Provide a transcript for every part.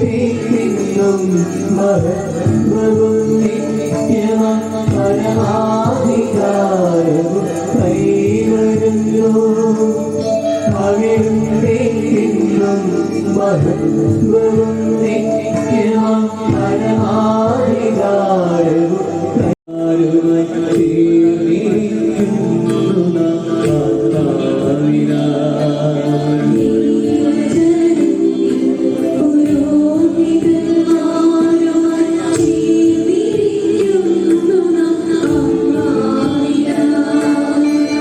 കഴിയുന്നും മഹത്വവും നിത്യമാ പരമാധികാരവും കൈവരുന്നു കഴിയുന്നും മഹത്വവും നിത്യമാ പരമാധികാരവും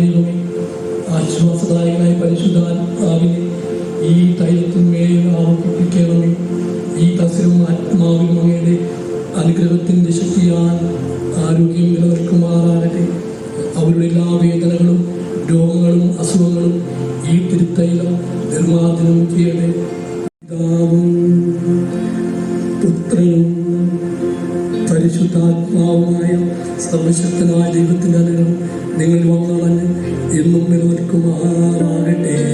ദൈവമേ ആശ്വാസദായകനായ പരിശുദ്ധാത്മാവിനെ ഈ തൈലത്തിന്മേൽ ആവർത്തിപ്പിക്കണമേ ഈ തസ്യവും ആത്മാവിനും അങ്ങയുടെ അനുഗ്രഹത്തിന്റെ ശക്തിയാൽ ആരോഗ്യം നിലനിൽക്കുമാറാകട്ടെ. അവരുടെ എല്ലാ വേദനകളും രോഗങ്ങളും അസുഖങ്ങളും ഈ തിരുത്തൈലം നിർമ്മാർജനം ചെയ്യട്ടെ. പിതാവും പുത്രനും പരിശുദ്ധാത്മാവുമായ സർവശക്തനായ ദൈവത്തിന്റെ അനുഗ്രഹം നിങ്ങൾ വന്നവന് എന്നും നിലനിൽക്കുമാറാകട്ടെ.